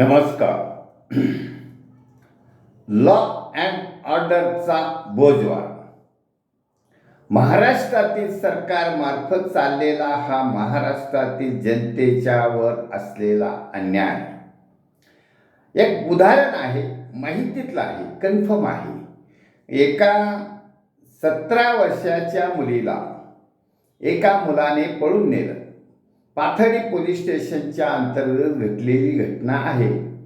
नमस्कार. Law and ऑर्डरचा बोजवा महाराष्ट्रातील सरकारमार्फत चाललेला हा महाराष्ट्रातील जनतेच्यावर असलेला अन्याय. एक उदाहरण आहे माहितीतलं आहे कन्फर्म आहे. एका सतरा वर्षाच्या मुलीला एका मुलाने पळून नेलं. पाथरी पोलीस स्टेशनच्या अंतर्गत घडलेली घटना आहे.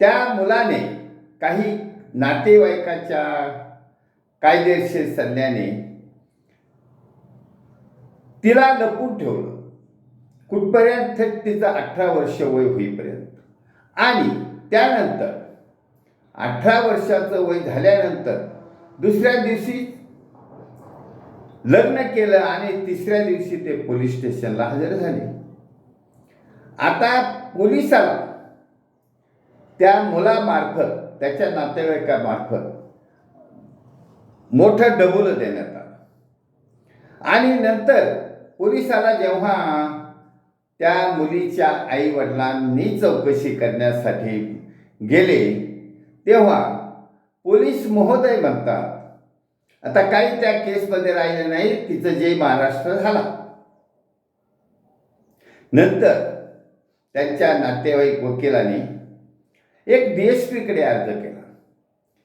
त्या मुलाने काही नातेवाईकाच्या कायदेशीर सल्ल्याने तिला लपून ठेवलं. कुठपर्यंत? तिचं अठरा वर्ष वय होईपर्यंत. आणि त्यानंतर अठरा वर्षाचं वय झाल्यानंतर दुसऱ्या दिवशी लग्न केलं आणि तिसऱ्या दिवशी ते पोलीस स्टेशनला हजर झाले. आता पोलिसाला त्या मुलामार्फत त्याच्या नातेवाईकामार्फत मोठं डबुलं देण्यात आलं. आणि नंतर पोलिसाला जेव्हा त्या मुलीच्या आई वडिलांनी चौकशी करण्यासाठी गेले तेव्हा पोलीस महोदय म्हणतात आता काही त्या केसमध्ये राहिलं नाही तिचं जय महाराष्ट्र झाला. नंतर त्यांच्या नातेवाईक वकिलाने एक डी एस पीकडे अर्ज केला.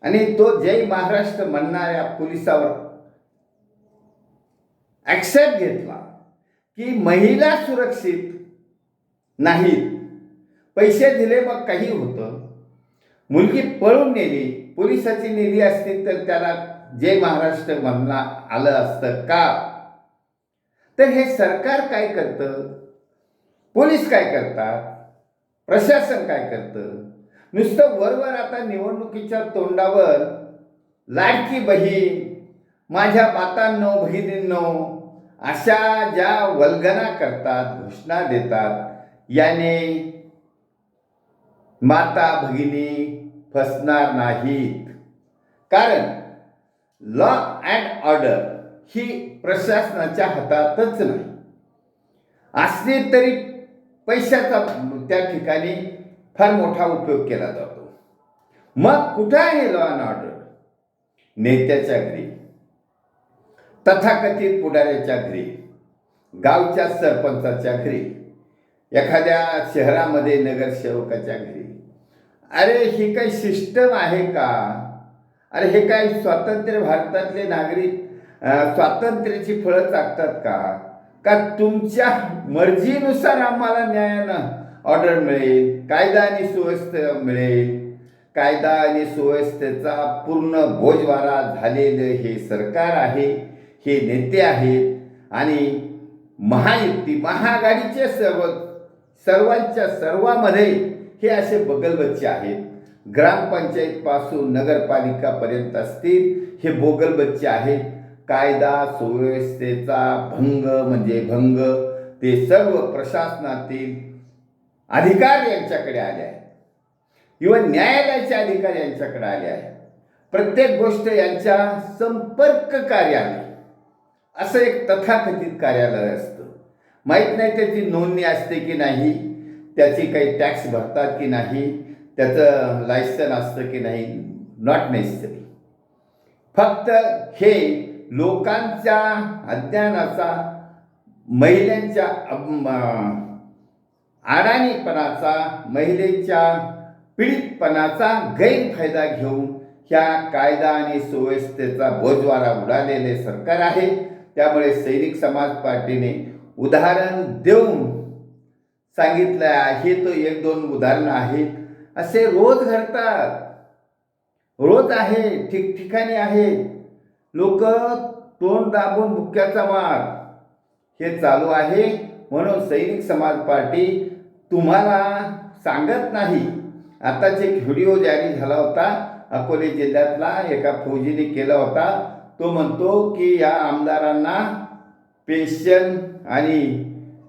आणि तो जय महाराष्ट्र म्हणणाऱ्या पोलिसावर ॲक्सेप्ट घेतला की महिला सुरक्षित नाहीत. पैसे दिले मग काही होतं. मुलगी पळून नेली पोलिसाची नेली असती तर त्याला जे महाराष्ट्र म्हणणं आलं असतं का? तर हे सरकार काय करतं? पोलीस काय करतात? प्रशासन काय करतं? नुसतं वरवर आता निवडणुकीच्या तोंडावर लाडकी बहीण माझ्या मातांनो बहिणींनो अशा ज्या वल्गना करतात घोषणा देतात याने माता भगिनी फसणार नाहीत. कारण लॉ अँड ऑर्डर ही प्रशासनाच्या हातातच नाही. असली तरी पैशाचा त्या ठिकाणी फार मोठा उपयोग केला जातो. मग कुठं आहे लॉ अँड ऑर्डर नेत्याच्या घरी तथाकथित पुढाऱ्याच्या घरी गावच्या सरपंचाच्या घरी एखाद्या शहरामध्ये नगरसेवकाच्या घरी. अरे ही काही सिस्टम आहे का? अरे हे काय स्वातंत्र्य भारतातले नागरिक स्वातंत्र्याची फळं चाकतात का? का तुमच्या मर्जीनुसार आम्हाला न्यायानं ऑर्डर मिळेल कायदा आणि सुव्यवस्था मिळेल? कायदा आणि सुव्यवस्थेचा पूर्ण भोजवारा झालेलं हे सरकार आहे हे नेते आहेत आणि महायुती महाआघाडीचे सर्व सर्वांच्या सर्वामध्ये हे असे बगलबच्चे आहेत. ग्रामपंचायतपासून नगरपालिकापर्यंत असतील हे बोगलबच्चे आहेत. कायदा सुव्यवस्थेचा भंग म्हणजे भंग ते सर्व प्रशासनातील अधिकार यांच्याकडे आले आहेत. इवन न्यायालयाचे अधिकार यांच्याकडे आले आहेत. प्रत्येक गोष्ट यांच्या संपर्क कार्यालय असं एक तथाकथित कार्यालय असतं. माहीत नाही त्याची नोंदणी असते की नाही त्याची काही टॅक्स भरतात की नाही त्याचं लायसन असतं की नाही? नॉट नेसेसरी फक्त हे लोकांच्या अज्ञानाचा महिलांच्या अडाणीपणाचा महिलेच्या पीडितपणाचा गैरफायदा घेऊन ह्या कायदा आणि सुव्यवस्थेचा बोजवारा उडालेले सरकार आहे. त्यामुळे सैनिक समाज पार्टीने उदाहरण देऊन सांगितलं आहे. तो एक दोन उदाहरणं आहेत. असे रोज घडतात. रोज आहे ठिकठिकाणी आहे. लोक तोंड दाबून मुक्याचा मार हे चालू आहे म्हणून सैनिक समाज पार्टी तुम्हाला सांगत नाही. आताच एक व्हिडिओ जारी झाला होता. अकोले जिल्ह्यातला एका फौजीने केला होता. तो म्हणतो की या आमदारांना पेन्शन आणि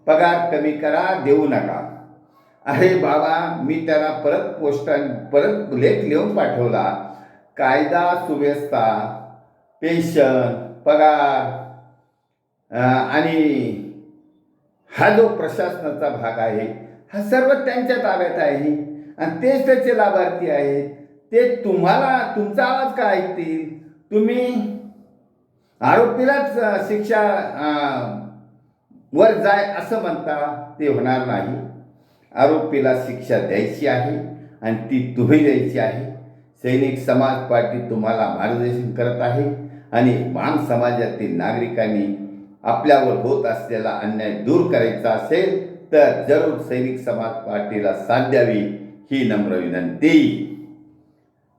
पगार कमी करा देऊ नका. अरे बाबा मी त्याला परत पोस्टान परत लेख लिहून पाठवला. कायदा सुव्यवस्था पेन्शन पगार आणि हा जो प्रशासनाचा भाग आहे हा सर्व त्यांच्या ताब्यात आहे. आणि तेच त्याचे लाभार्थी आहेत. ते तुम्हाला तुमचा आवाज का ऐकतील? तुम्ही आरोपीलाच शिक्षा वर जाय असं म्हणता ते होणार नाही. आरोपीला शिक्षा द्यायची आहे आणि ती तुम्ही द्यायची आहे. सैनिक समाज पार्टी तुम्हाला मार्गदर्शन करत आहे आणि मान समाजातील नागरिकांनी आपल्यावर होत असलेला अन्याय दूर करायचा असेल तर जरूर सैनिक समाज पार्टीला साथ द्यावी ही नम्र विनंती.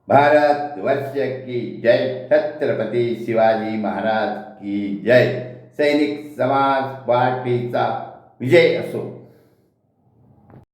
भारत वर्ष की जय. छत्रपती शिवाजी महाराज की जय. सैनिक समाज पार्टीचा विजय असो.